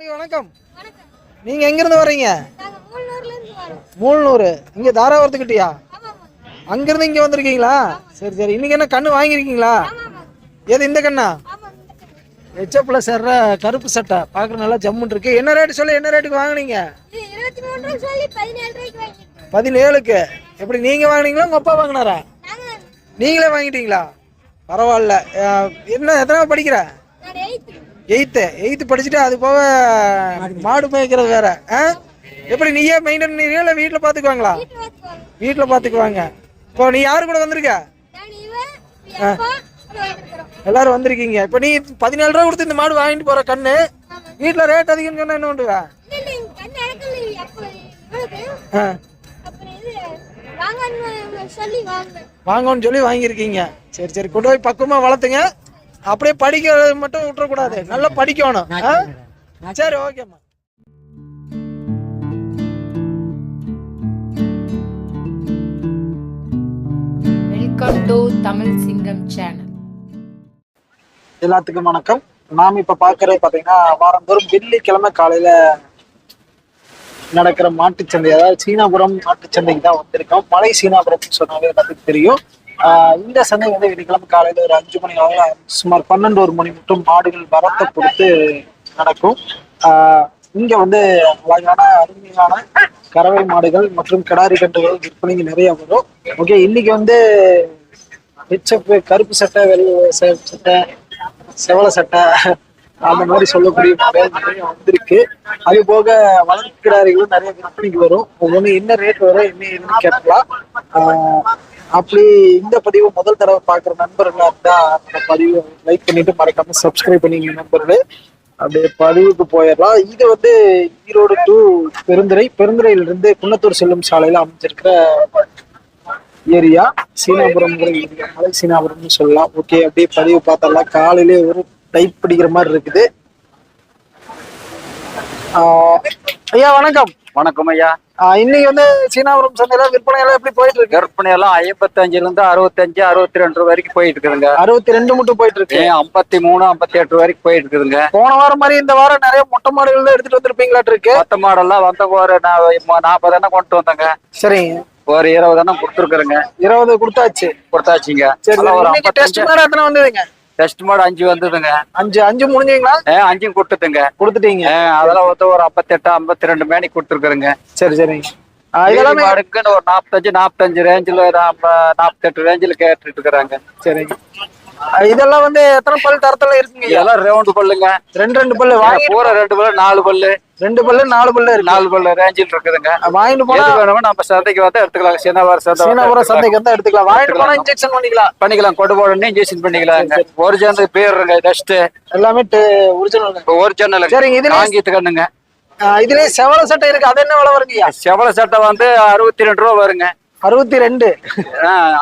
வணக்கம் வணக்கம். நீங்க எங்க இருந்து வர்றீங்க? நாங்க இங்க தாராபுரத்துக்கிட்டயா ஆமாம் அங்க இங்க வந்திருக்கீங்களா? சரி சரி. இன்னைக்கு என்ன கண்ணு வாங்கியிருக்கீங்களா? எது ஏது இந்த கண்ணா? ஆமாம் ஹெச்எப்ல சேர்ற கருப்பு சட்டை. பார்க்குற நல்லா ஜம்முன் இருக்கு. என்ன ரேட்டு சொல்லி என்ன ரேட்டுக்கு வாங்குனீங்க? பதினேழுக்கு. எப்படி நீங்க வாங்கினீங்களா உங்க அப்பா வாங்கினாரா? நீங்களே வாங்கிட்டீங்களா? பரவாயில்ல. என்ன எத்தனை படிக்கிற? எயித்து எயித்து படிச்சுட்டு அது போக மாடு மேய்க்கிறது வேற. ஆ? எப்படி நீயே மெயின்டைன் பண்ணிடுறியா இல்லை வீட்டில் பார்த்துக்குவாங்களா வீட்டில் பார்த்துக்குவாங்க இப்போ நீ யாரு கூட வந்திருக்க? எல்லாரும் வந்திருக்கீங்க. இப்போ நீ பதினேழு ரூபா கொடுத்து இந்த மாடு வாங்கிட்டு போற கண்ணு வீட்டில் ரேட் அதிகம்னு சொன்னா என்ன பண்ணுவ? இல்லை இல்லை எங்க கண்ணு அடக்கல அப்போ இவ்வளவு ஆ. அப்புறம் இது வாங்கன்னு சொல்லி வாங்கினேன். வாங்கன்னு சொல்லி வாங்கியிருக்கீங்க. சரி சரி கொண்டு போய் பக்குவமாக வளர்த்துங்க. அப்படியே படிக்க மட்டும் விட்டுறக்கூடாது. நல்லா படிக்கணும்? சரி ஓகேம்மா வெல்கம் டு தமிழ் சிங்கம் சேனல் எல்லாத்துக்கும் வணக்கம். நாம் இப்ப பாக்குறது பாத்தீங்கன்னா வாரந்தோறும் வெள்ளிக்கிழமை காலையில நடக்கிற மாட்டுச்சந்தை அதாவது சீனாபுரம் மாட்டுச்சந்தைக்கு தான் வந்திருக்கோம். மலை சீனாபுரம் சொன்னாலே எல்லாத்துக்கும் தெரியும். இந்த சந்தை வந்து வெள்ளிக்கிழமை காலையில ஒரு அஞ்சு மணி அளவுல சுமார் பன்னெண்டு ஒரு மணி மட்டும் மாடுகள் வரத்தை பொறுத்து நடக்கும். ஆஹ் இங்க வந்து அழகான அருமையான கறவை மாடுகள் மற்றும் கிடாரி கன்றுகள் விற்பனைக்கு நிறைய வரும். ஓகே இன்னைக்கு வந்து ஹெச்எப் கருப்பு சட்டை வெள்ளை சட்டை செவல சட்டை அந்த மாதிரி சொல்லக்கூடிய மாடல் நிறைய வந்திருக்கு. அது போக வளர்ப்பு கிடாரிகளும் நிறைய விற்பனைக்கு வரும். ஒவ்வொன்று என்ன ரேட் வரும் என்ன ஏதுன்னு கேட்கலாம் அப்படி இந்த பதிவு முதல் தடவை பார்க்குற நண்பர்களா இருந்தா அந்த பதிவை லைக் பண்ணிட்டு மறக்காம சப்ஸ்கிரைப் பண்ணிங்க நண்பர்களே. அப்படியே பதிவுக்கு போயிடலாம். இது வந்து ஈரோடு டு பெருந்துறை. பெருந்துறையில இருந்து குன்னத்தூர் செல்லும் சாலையில அமைஞ்சிருக்கிற ஏரியா. சீனாபுரம் ஏரியா. மலை சீனாபுரம்னு சொல்லலாம். ஓகே அப்படியே பதிவு பார்த்தரலாம் காலையிலே ஒரு டைப் பிடிக்கிற மாதிரி இருக்குது. ஐயா வணக்கம். வணக்கம் ஐயா. இன்னைக்கு வந்து சீனாபுரம் சந்தையில விற்பனை எல்லாம் எப்படி போயிட்டு இருக்கு விற்பனை எல்லாம் ஐம்பத்தஞ்சுல இருந்து அறுபத்தஞ்சு அறுபத்தி ரெண்டு வரைக்கும் போயிட்டு இருக்குதுங்க அறுபத்தி ரெண்டு மட்டும் போயிட்டு இருக்கு ஐம்பத்தி மூணு ஐம்பத்தி எட்டு வரைக்கும் போயிட்டு இருக்குதுங்க போன வாரம் மாதிரி இந்த வாரம் நிறைய மொட்டை மாடுகள் தான் எடுத்துட்டு வந்திருப்பீங்களாட்டு இருக்கு. மொத்த மாடெல்லாம் வந்த ஒரு நாற்பது எண்ணம் கொண்டு வந்தேங்க. சரிங்க. ஒரு இருபது எண்ணம் கொடுத்துருக்குறேங்க. இருபது கொடுத்தாச்சு. கொடுத்தாச்சுங்க. சரி ஒரு டெஸ்ட் மாடு எத்தனை வந்ததுங்க? டெஸ்ட் மாடு அஞ்சு வந்ததுங்க. அஞ்சு அஞ்சு முடிஞ்சீங்களா? அஞ்சும் கொடுத்துட்டுங்க. கொடுத்துட்டீங்க. அதெல்லாம் வந்து ஒரு ஐம்பத்தெட்டு ஐம்பத்தி ரெண்டு மேனி கொடுத்துருக்குறேங்க. சரி சரிங்க இதெல்லாம் மாடுக்குன்னு ஒரு நாற்பத்தஞ்சு நாற்பத்தஞ்சு ரேஞ்சில் நாற்பத்தெட்டு ரேஞ்சில் கேட்டுட்டு இருக்கிறாங்க. சரிங்க இதெல்லாம் வந்து எத்தனை பல் தரத்துல இருக்குங்க? இதெல்லாம் ரவுண்டு பல்லுங்க. ரெண்டு ரெண்டு பல்லு வாங்கி பூரா ரெண்டு பல்லு நாலு பல்லு. ரெண்டு பல்லு நாலு பல்லு இருக்கு. நாலு பல்லு ரேஞ்சில் இருக்குதுங்க. வாங்கிட்டு போனா வேணுமோ நம்ம சந்தைக்கு வந்து எடுத்துக்கலாம். சின்னவார சந்தை எடுத்துக்கலாம். சந்தைக்கு வந்து எடுத்துக்கலாம். வாங்கிட்டு போனா. இன்ஜெக்ஷன் பண்ணிக்கலாம். பண்ணிக்கலாம். கொண்டு போடணும் இன்ஜெக்ஷன் பண்ணிக்கலாங்க ஒரிஜினல் பேருங்க டஸ்ட் எல்லாமே ஒரிஜினல் ஒரிஜினல் சரிங்க இதுல காங்கிட்டு கண்ணுங்க. இதுலயே செவல சட்டை இருக்கு. அது என்ன விலை வருங்கய்யா? செவல சட்டை வந்து அறுபத்தி ரெண்டு ரூபா வருங்க. அறுபத்தி ரெண்டு.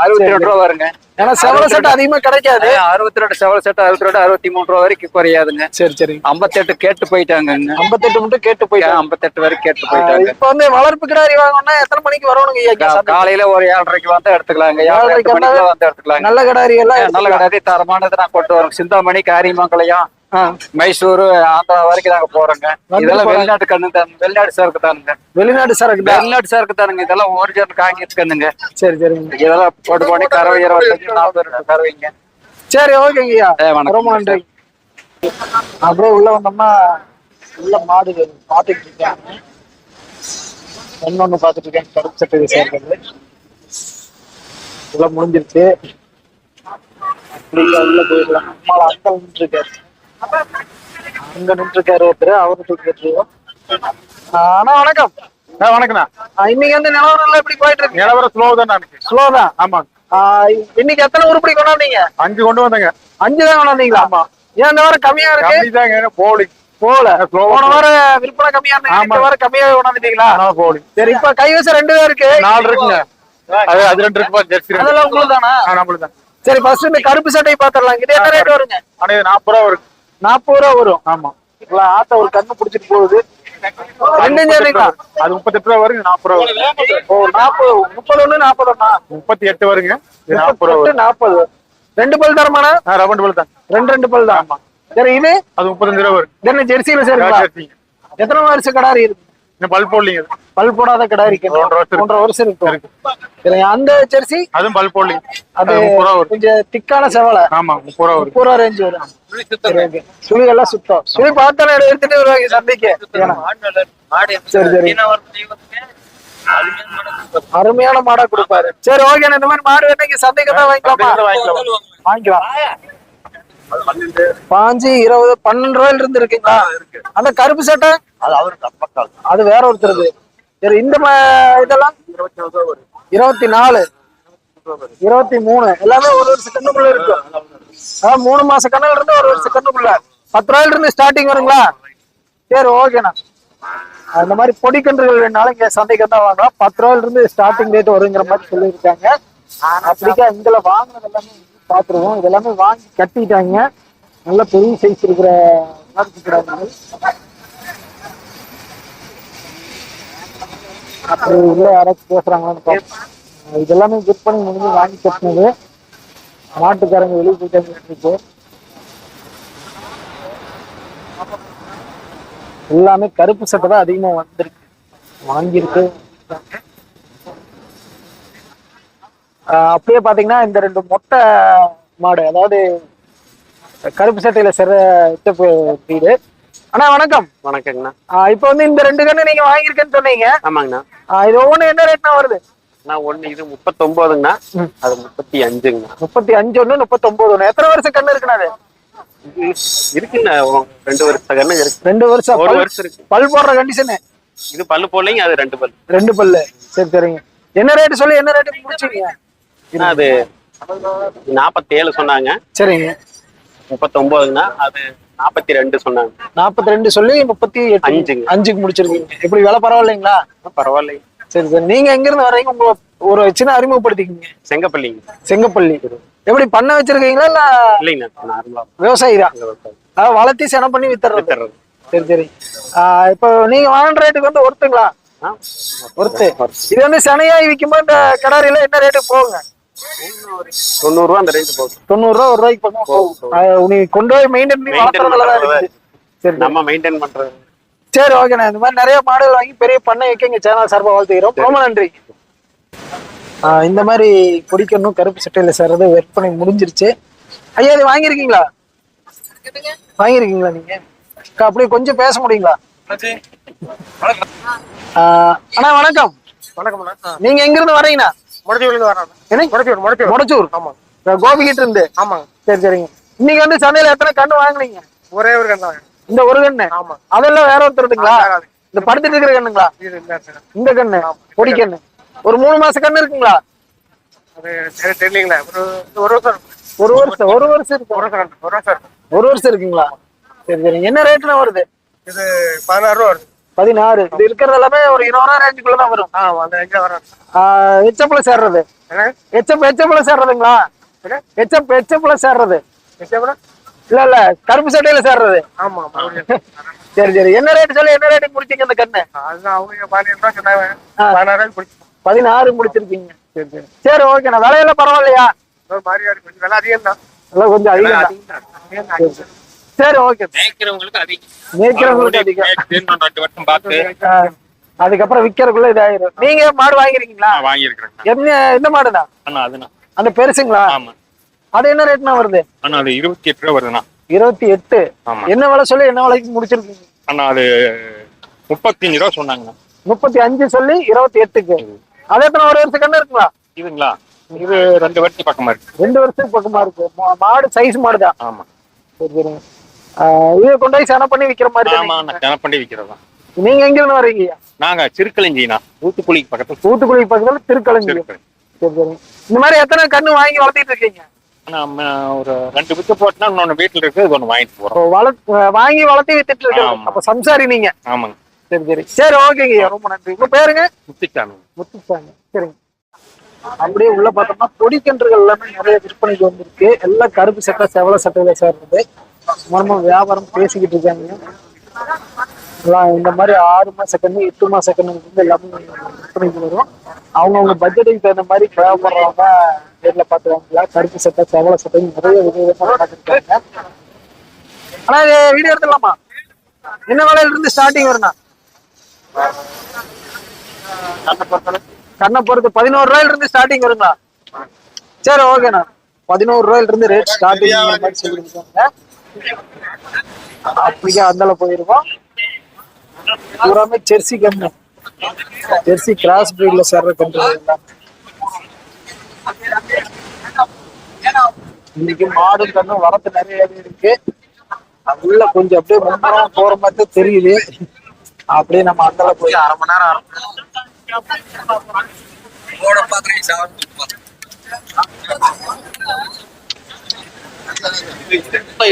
அறுபத்தி ரெண்டு ரூபா வருங்க. ஏன்னா செவல சட்டை அதிகமா கிடைக்காது. அறுபத்தி ரெண்டு செவல சட்டை அறுபத்தி ரெண்டு அறுபத்தி மூணு ரூபா வரைக்கும் குறையாதுங்க. சரி சரி. ஐம்பத்தெட்டு கேட்டு போயிட்டாங்க ஐம்பத்தெட்டு மட்டும் கேட்டு போயிட்டாங்க. ஐம்பத்தெட்டு வரைக்கும் கேட்டு போயிட்டாங்க. இப்ப வந்து வளர்ப்பு கிடாரி வாங்கணும்னா எத்தனை மணிக்கு வரணுங்க ஐயா? காலையில ஒரு ஏழரைக்கு வந்து எடுத்துக்கலாங்க. ஏழரை ஏழரைக்கு வந்து எடுத்துக்கலாங்க. நல்ல கிடாரி எல்லாம் நல்ல எடுத்துக்கலாம். கடாதி தரமானது நான் கொண்டு வரோம் சிந்தாமணி காரியமங்கலையும் மைசூர் ஆந்திரா வரைக்கும் நாங்க போறோங்க. இதெல்லாம். வெளிநாட்டு கண்ணு தான் வெளிநாட்டு சரக்கு தானுங்க. வெளிநாட்டு சரக்கு வெளிநாட்டு சரக்கு தானுங்க. இதெல்லாம் ஒரிஜினல் காங்கிட்டு கண்ணுங்க. சரி சரிங்க. இதெல்லாம் போட்டு போனி கறவை இருபத்தஞ்சு நாற்பது ரெண்டு கறவைங்க. சரி ஓகேங்க. ரொம்ப நன்றி. அப்படியே உள்ள வந்தோம்னா உள்ள மாடுகள் பார்த்துட்டு இருக்காங்க. ஒன்னொன்னு பார்த்துட்டு இருக்கேன் கருப்பு சட்டை சேர்க்கிறது உள்ள முடிஞ்சிருச்சு. உள்ள போயிடலாம். அங்க நின்று இருக்காரு. அங்க நின்று இருக்காரு ஒருத்தர் அவரு கேட்டுருவோம். ஆனா வணக்கம். வணக்கண்ணா ஆ, இன்னைக்கு வந்து நிலவரம் எப்படி போயிட்டு இருக்கு நிலவரம் ஸ்லோ தான் ஸ்லோ தான்? ஆமாங்க இன்னைக்கு எத்தனை உருப்படி கொண்டாந்தீங்க அஞ்சு கொண்டு வந்தேங்க. அஞ்சு தான் கொண்டாந்தீங்களா ஆமா. ஏன் இந்த வாரம் கம்மியா இருக்கு? தாங்க போலி. போன வாரம் விற்பனை கம்மியா ஆமா. வாரம் கம்மியா கொண்டாந்துட்டீங்களா? போலி. சரி இப்ப கைவசம் ரெண்டு தான் இருக்கு. நாலு இருக்குங்க. அது அது ரெண்டு இருக்கு ஜெர்சி அதெல்லாம் உங்களுக்கு தானா நம்மளுக்கு தான் சரி ஃபர்ஸ்ட் இந்த கருப்பு சட்டை பாத்திரலாம். இது என்ன ரேட் வருங்க? நாற்பது ரூபா வரும் நாற்பது ரூபா வரும். ஆமா. ஆத்த ஒரு கண்ணு புடிச்சிட்டு போகுது. ரெண்டு அது முப்பத்தெட்டு ரூபா வருங்க நாற்பது ரூபா ஓ நாற்பது முப்பது ஒண்ணு நாற்பது ஒண்ணா? முப்பத்தி எட்டு வருங்க நாற்பது ரூபா நாற்பது ரெண்டு பல் தரமானா ரப்பர் பல் தான். ரெண்டு ரெண்டு பல் தான். ஆமா சரி இது? அது முப்பத்தஞ்சு ரூபா வரும். ஜெர்சியில ஜெர்சி. எத்தனை வருஷம் கிடாரி இருக்கு? இந்த பல் போடலிங்க. பல் போடாத கிடாரி இருக்கு. ஒன்றரை வருஷம் இருக்கு. இருக்கும். சரிங்க அந்த ஜெர்சி அதுவும் பல் போடலிங்க அது கொஞ்சம் திக்கான செவலை. ஆமா முப்பது ரூபா வரும். முப்பது ரூபா ரேஞ்ச் வரும். சுழி எல்லாம் சுத்தம். சுழி பார்த்தாலே எடுத்துட்டு வருவாங்க சந்தைக்கு சரி சரி. அருமையான மாடா கொடுப்பாரு. சரி ஓகே இந்த மாதிரி மாடு வேணா இங்க சந்தைக்கு தான் வாங்கிக்கலாமா? வாங்கிக்கலாம். பாஞ்சு இருபது பன்னெண்டு ரூபாயில இருந்து இருக்குங்களா? அந்த கருப்பு சட்டை? அது வேற ஒருத்தருது. சரி இந்த இதெல்லாம்? இருபத்தி நாலு இருபத்தி மூணு எல்லாமே ஒரு வருஷம் கண்ணுக்குள்ள இருக்கு. மூணு மாச கண்ணுல இருந்து ஒரு வருஷம் கண்ணுக்குள்ள. பத்து ரூபாயில இருந்து ஸ்டார்டிங் வருங்களா? சரி ஓகேண்ணா அந்த மாதிரி பொடிக்கன்றுகள் வேணாலும் இங்க சந்தைக்கு தான் வாங்கலாம். பத்து ரூபாயில இருந்து ஸ்டார்டிங் ரேட் வருங்கிற மாதிரி சொல்லியிருக்காங்க. அப்படிக்கா இதுல வாங்கினது எல்லாமே பாத்துருவோம் இதெல்லாமே வாங்கி கட்டிட்டாங்க. நல்ல பெரிய சைஸ் இருக்கிற நாட்டு கிடாங்கள் அப்படி உள்ள யாராச்சும் பேசுறாங்களான்னு பார்ப்போம் இதெல்லாமே விற்பனை முடிஞ்சு வாங்கி கட்டினது. நாட்டுக்காரங்க வெளியே போயிட்டாங்க இப்போ எல்லாமே கருப்பு சட்டை தான் அதிகமா வந்திருக்கு. வாங்கியிருக்கு. அப்படியே பாத்தீங்கன்னா இந்த ரெண்டு மொட்டை மாடு அதாவது கருப்பு சட்டையில சிற வீடு. அண்ணா வணக்கம். வணக்கங்கண்ணா. இப்போ வந்து இந்த ரெண்டு கண்ணு நீங்க வாங்கியிருக்கேன்னு சொன்னீங்க. ஆமாங்கண்ணா. இது ஒவ்வொன்று என்ன ரேட்னா வருது? நான் ஒண்ணு இது முப்பத்தொன்பதுங்கண்ணா அது முப்பத்தி அஞ்சுங்கண்ணா. முப்பத்தி அஞ்சு ஒண்ணு முப்பத்தொன்பது ஒண்ணு எத்தனை வருஷம் கண்ணு இருக்குண்ணா அது? இருக்குண்ணா ரெண்டு வருஷம் கண்ணு இருக்கு. ரெண்டு வருஷம். ஒரு பல்- வருஷம் இருக்கு. பல் போடுற கண்டிஷனு இது பல்லு போடலைங்க அது ரெண்டு பல்லு. ரெண்டு பல்லு. சரி சரிங்க. என்ன ரேட் சொல்லி என்ன ரேட்டு முடிச்சீங்க அது நாற்பத்தேழு சொன்னாங்க. சரிங்க. முப்பத்தொன்பதுங்கண்ணா அது நாற்பத்தி ரெண்டு சொன்னாங்க. நாற்பத்தி ரெண்டு சொல்லி முப்பத்தி அஞ்சுங்க. அஞ்சுக்கு முடிச்சிருக்கீங்க. எப்படி விலை பரவாயில்லைங்களா? பரவாயில்லைங்க. சரி சரி. நீங்க எங்க இருந்து வர்றீங்க? உங்க ஒரு சின்ன அறிமுகப்படுத்திக்கீங்க. செங்கப்பள்ளிங்க. செங்கப்பள்ளி. எப்படி பண்ண வச்சிருக்கீங்களா இல்ல இல்லைங்கண்ணா நார்மலா. விவசாயி தான் அதாவது வளர்த்தி சென பண்ணி வித்துறது. சரி சரி. இப்போ நீங்க வாங்குற ரேட்டுக்கு வந்து ஒருத்துங்களா? ஒருத்து. இது வந்து சனையாய் விற்கும்போது இந்த கடாரியில என்ன ரேட்டுக்கு போகுங்க? தொண்ணூறு ரூபா அந்த ரேஞ்சு போகுது. தொண்ணூறு ரூபா ஒரு ரூபாய்க்கு பக்கம் போகும் நீ கொண்டு போய் மெயின்டைன் பண்ணி வளர்த்துறதுல தான் இருக்குது. சரி நம்ம மெயின்டைன் பண்றது. சரி ஓகேண்ணா இந்த மாதிரி நிறைய மாடுகள் வாங்கி பெரிய பண்ணை வைக்க சேனல் சார்பாக வாழ்த்துக்கிறோம் ரொம்ப நன்றி. ஆஹ் இந்த மாதிரி கொடிக்கணும் கருப்பு சட்டையில சேர்றது விற்பனை முடிஞ்சிருச்சு. ஐயா இது வாங்கியிருக்கீங்களா? வாங்கியிருக்கீங்களா நீங்க? அக்கா, அப்படியே கொஞ்சம் பேச முடியுங்களா? ஆஹ் அண்ணா வணக்கம். வணக்கம் நீங்க எங்க இருந்து வரீங்கண்ணா முடிஞ்சு வரோம் என்ன முடிச்சு முடிச்சு முடச்சூர் ஆமா. கோபிகிட்ட இருந்து ஆமாங்க. சரி சரிங்க. இன்னைக்கு வந்து சந்தையில எத்தனை கண்ணு வாங்குனீங்க? ஒரே ஒரு கண் தான். இந்த ஒரு கண்ணு ஆமா. அதெல்லாம் வேற ஆளு. இந்த படுத்துட்டு இருக்கிற கண்ணுங்களா? இந்த கண்ணு பொடி கண்ணு. ஒரு மூணு மாச கண்ணு இருக்குங்களா? தெரியலீங்களா. ஒரு ஒரு வருஷம் ஒரு வருஷம் ஒரு வருஷம் இருக்கு. ஒரு வருஷம் ஒரு வருஷம் இருக்குங்களா? சரி சரி. என்ன ரேட்னா வருது? இது பதினாறு ரூபா வருது. பதினாறு. இது இருக்கிறது எல்லாமே ஒரு இருபதாயிரம் ரேஞ்சுக்குள்ள தான் வரும். எச்சப்ல சேர்றது. எச்சப் எச்சப்ல சேர்றதுங்களா? எச்சப் எச்சப்ல சேர்றது. இல்ல இல்ல கருப்பு சட்டையில சேர்றது. ஆமா சரி சரி. என்ன ரேட் சொல்லி என்ன ரேட்டுக்கு முடிச்சீங்க இந்த கண்ணு? அதுதான் அவங்க பதினேழு ரூபா சொன்னாங்க. பதினாறு முடிச்சிருக்கீங்க. சரி சரி. சரி ஓகேண்ணா விலையெல்லாம் பரவாயில்லையா? விலை அதிகம் தான் எல்லாம் கொஞ்சம் அதிகம் தான். தான் தான். சரி ஓகே மேய்க்கிறவங்களுக்கு அதிகம். மேய்க்கிறவங்களுக்கு அதிகம். இன்னும் ரெண்டு வருஷம் பார்த்து. ஆ, அதுக்கப்புறம் விக்கிறதுக்குள்ள இதாயிரும். நீங்க மாடு வாங்கிருக்கீங்களா? நான் வாங்கியிருக்கிறேன். என்ன எந்த மாடுண்ணா? அண்ணா அதுண்ணா. அந்த பெருசுங்களா? ஆமா. அது என்ன ரேட்னா வருது? அண்ணா அது இருபத்தி எட்டு ரூபா வருதுண்ணா. இருபத்தி எட்டு ஆமா. என்ன விலை சொல்லி என்ன விலைக்கு முடிச்சிருக்கீங்க? அண்ணா அது முப்பத்தஞ்சு ரூபா சொன்னாங்கண்ணா. முப்பத்தி அஞ்சு சொல்லி இருபத்தி எட்டுக்கு அது எத்தனை ஒரு வருஷம் கண்ணு இருக்குங்களா? இதுங்களா? இது ரெண்டு வருஷம் பக்கமா இருக்கு. ரெண்டு வருஷத்துக்கு பக்கமா இருக்கு. மாடு சைஸ் மாடு தான் ஆமா. சரி சரிங்க இது கொண்டு போய் சென பண்ணி விக்கிற மாதிரி ஆமா கிணப்பண்டி விற்கிறது தான் நீங்க எங்க இருந்து வர்றீங்க? நாங்க திருக்கலிஞ்சிண்ணா ஊத்துக்குழிக்கு பக்கத்துல. தூத்துக்குடி பக்கத்துல திருக்கலஞ்சி திருக்கலை சரி சரி. இந்த மாதிரி எத்தனை கண்ணு வாங்கி வளர்த்திட்டு இருக்கீங்க? அண்ணா ம- ஒரு ரெண்டு வித்து போட்டுனா இன்னொன்னு வீட்டுல இருக்கு இது ஒண்ணு வாங்கிட்டு போறோம். இப்போ வள வாங்கி வளர்த்தி வித்துட்டு இருக்கீங்க. ஆமா. அப்ப சம்சாரி நீங்க. ஆமாங்க. சரி சரி. சரி ஓகேங்க ரொம்ப நன்றி. உங்க பேருங்க? முத்திச்சாமி. முத்துசாமி சரிங்க. அப்படியே உள்ள பார்த்தோம்னா பொடிக்கன்றுகள் எல்லாமே நிறைய விற்பனைக்கு வந்திருக்கு. எல்லாம் கருப்பு சட்டை செவல சட்டையில சேர்றது மர்ம வியாபாரம் பேசிக்கிட்டு இருக்காங்க. எல்லாம் இந்த மாதிரி ஆறு மாச கண்ணு எட்டு மாச கண்ணு வந்து எல்லாமே விற்பனைக்கு வரும். அவங்கவுங்க பட்ஜெட்டுக்கு தகுந்த மாதிரி தேவைப்படுறவங்க நேரில் பார்த்துருவாங்களா? கருப்பு சட்டை செவல சட்டை நிறைய விதவிதமாக பார்த்துருக்காங்க. ஆனா இது வீடியோ எடுத்துடலாமா? என்ன வேலையில இருந்து ஸ்டார்டிங் வருண்ணா கண்ணை பொறுத்து பதினோரு ரூபாயில இருந்து ஸ்டார்டிங் வருங்களா? சரி ஓகேண்ணா பதினோரு ரூபாயில இருந்து ரேட் ஸ்டார்டிங் சொல்லிருக்காங்க அப்படியே அந்தால போயிருவோம் பூராமே ஜெர்சி கண்ணு ஜெர்சி கிராஸ் பிரீட்ல சேர்ற கன்று இன்னைக்கு மாடு கண்ணு வரத்து நிறையவே இருக்கு. அது உள்ள கொஞ்சம் அப்படியே முன்புறம் போற மாதிரி தெரியுது. அப்படியே நம்ம அந்தால போய் அரை மணி நேரம்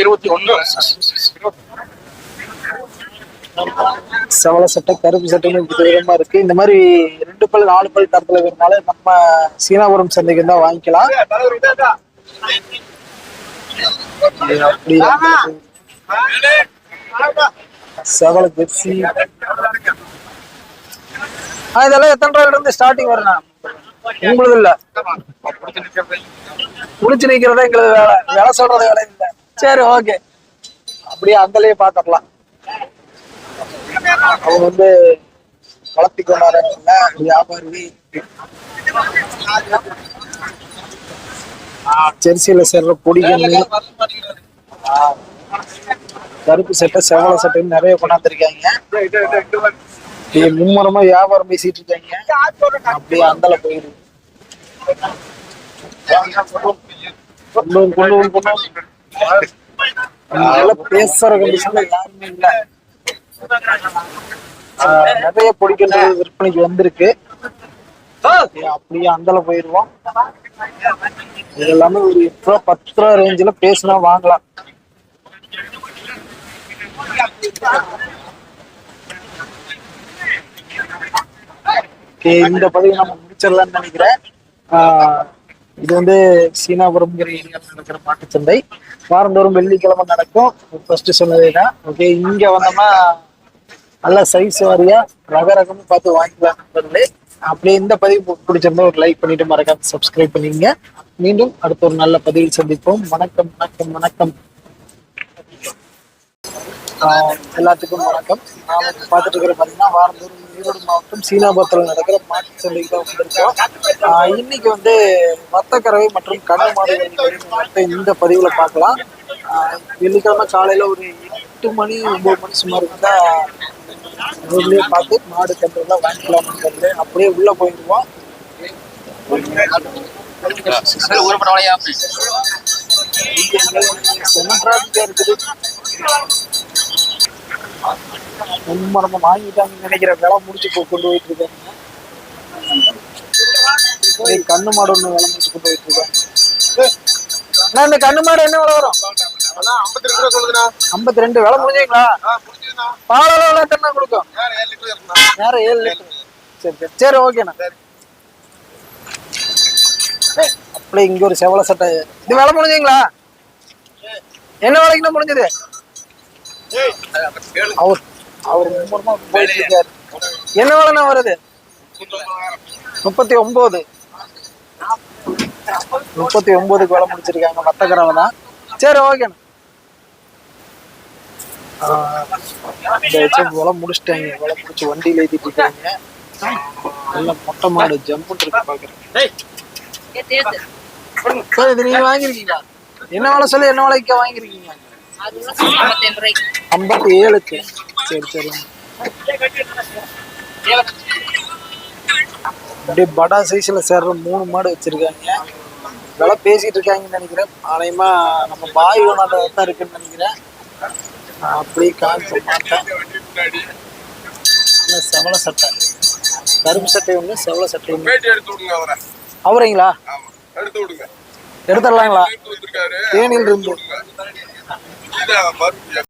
இருபத்தி ஒண்ணு செவல சட்டை கருப்பு சட்டைன்னு விதமா இருக்கு. இந்த மாதிரி ரெண்டு பல் நாலு பல் தரத்துல வேணுனால நம்ம சீனாபுரம் சந்தைக்கு தான் வாங்கிக்கலாம். இது அப்படி செவல இதெல்லாம் எத்தனை ரூபாயில இருந்து ஸ்டார்டிங் வரணும் உங்களுக்கு இல்ல முடிச்சு நிக்கிறதா எங்களுக்கு வேலை. வேலை சொல்றது வேலை இல்ல. சரி ஓகே அப்படியே அந்தலயே பாத்துடலாம் அவங்க வந்து வளர்த்தி கொண்டாடுறாங்கல்ல வியாபாரி. ஜெர்சியில சேர்ற பொடி கண்ணு. கருப்பு சட்டை செவல சட்டைன்னு நிறைய கொண்டாந்துருக்காங்க. இது மும்முரமா வியாபாரம் பேசிட்டு இருக்காங்க. அப்படியே அந்தல போயிரு. அதனால பேசுற கண்டிஷன்ல யாருமே இல்ல. ஆஹ் நிறைய பொடிக்கிறது விற்பனைக்கு வந்திருக்கு. அப்படியே அந்தல போயிருவோம். இது எல்லாமே ஒரு எட்டு ரூபா பத்து ரூபா ரேஞ்சில பேசினா வாங்கலாம். இந்த பதிவு நம்ம முடிச்சிடலாம்னு நினைக்கிறேன். இது வந்து சீனாபுரம்ங்கிற ஏரியாவில் நடக்கிற மாட்டுச்சந்தை வாரந்தோறும் வெள்ளிக்கிழமை நடக்கும். ஃபர்ஸ்ட் சொன்னதே தான். ஓகே இங்க வந்தோம்னா நல்ல சைஸ் வாரியா ரக ரகமும் பார்த்து வாங்கிக்கலாம் நண்பர்களே அப்படியே இந்த பதிவு பிடிச்சிருந்தா ஒரு லைக் பண்ணிட்டு மறக்காம சப்ஸ்கிரைப் பண்ணிங்க மீண்டும் அடுத்த ஒரு நல்ல பதிவில் சந்திப்போம். வணக்கம் வணக்கம் வணக்கம். எல்லாத்துக்கும் வணக்கம். இப்ப பார்த்துட்டு இருக்கிற பார்த்தீங்கன்னா வாரந்தோறும் ஈரோடு மாவட்டம் சீனாபுரத்தில் நடக்கிற மாட்டு சந்தைக்கு தான் வந்திருக்கோம். இன்னைக்கு வந்து வத்தக்கறவை மற்றும் கண்ணு மாடுகள் இந்த பதிவுல பார்க்கலாம். வெள்ளிக்கிழமை காலையில ஒரு எட்டு மணி ஒன்பது மணி சுமார் இருந்தா ரோட்லயே பார்த்து மாடு கன்றுலாம் வாங்கிக்கலாம்ன்றது அப்படியே உள்ள போயிடுவோம் செம்ம டிராபிக்கா இருக்குது. ரொம்ப நம்ம வாங்கிட்டாங்கன்னு நினைக்கிற விலை முடிச்சு கொண்டு போயிட்டு இருக்காங்க. கண்ணு மாடு ஒண்ணு விலை முடிச்சு கொண்டு போயிட்டு இருக்காங்க. இந்த கண்ணு மாடு என்ன விலை வரும்? ஐம்பத்தி ரெண்டு விலை முடிஞ்சீங்களா? பாலெல்லாம் கண்ணா கொடுக்கும்? நேரம் ஏழு லிட்டர் சரி சரி சரி ஓகேண்ணா. அப்படியே இங்க ஒரு செவல சட்டை. இது விலை முடிஞ்சீங்களா? என்ன விலைக்குண்ணா முடிஞ்சது? அவர் அவர் மும்முரமா போயிட்டு இருக்காரு. என்ன விலைண்ணா வருது முப்பத்தி ஒன்பது முப்பத்தி ஒன்பதுக்கு விலை முடிச்சிருக்காங்க வட்டக்கரவை தான். சரி ஓகேண்ணா. விலை முடிச்சிட்டாங்க. விலை முடிச்சு வண்டியில ஏத்திட்டு இருக்காங்க. எல்லாம் மொட்டை மாடு ஜம்புன்னு இருக்கு பாக்குறேன். சார் இது நீங்க வாங்கிருக்கீங்களா? என்ன விலை சொல்லி என்ன விலைக்கு வாங்கிருக்கீங்க? ஐம்பத்தி ஏழுக்கு. சரி சரி. அப்படியே படா சைஸ்ல சேர்ற மூணு மாடு வச்சிருக்காங்க. விலை பேசிட்டு இருக்காங்கன்னு நினைக்கிறேன். ஆலயமா நம்ம பாய் ஒன்னாத தான் இருக்குன்னு நினைக்கிறேன். நான் அப்படியே காமிக்க மாட்டேன் செவல சட்டை. கருப்பு சட்டை ஒண்ணு செவல சட்டை அவரை. அவரைங்களா? ஆமா எடுத்து விடுங்க. எடுத்துடலாங்களா? தேனியில் இருந்து